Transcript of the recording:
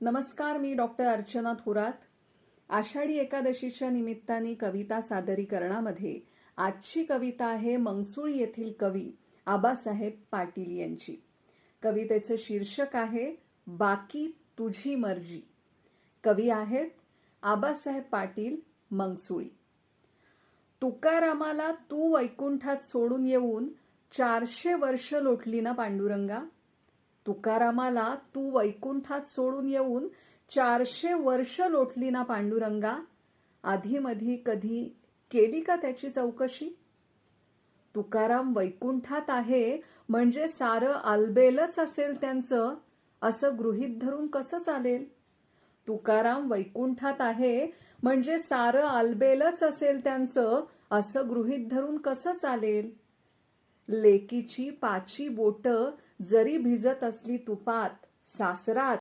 नमस्कार मी डॉक्टर अर्चना थोरात. आषाढी एकादशीच्या निमित्ताने कविता सादरीकरणामध्ये आजची कविता आहे मंगसूळ येथील कवी आबासाहेब पाटील यांची. कवितेचं शीर्षक आहे बाकी तुझी मर्जी. कवी आहेत आबासाहेब पाटील मंगसुळी. तुकारामाला तू वैकुंठात सोडून येऊन चारशे वर्ष लोटली ना पांडुरंगा? तुकारामाला तू वैकुंठात सोडून येऊन चारशे वर्ष लोटली ना पांडुरंगा? आधीमधी कधी केली का त्याची चौकशी? तुकाराम वैकुंठात आहे म्हणजे सारं आलबेलच असेल त्यांचं असं गृहीत धरून कसं चालेल? तुकाराम वैकुंठात आहे म्हणजे सारं आलबेलच असेल त्यांचं असं गृहीत धरून कसं चालेल? लेकीची पाची बोट जरी भिजत असली तुपात सासरात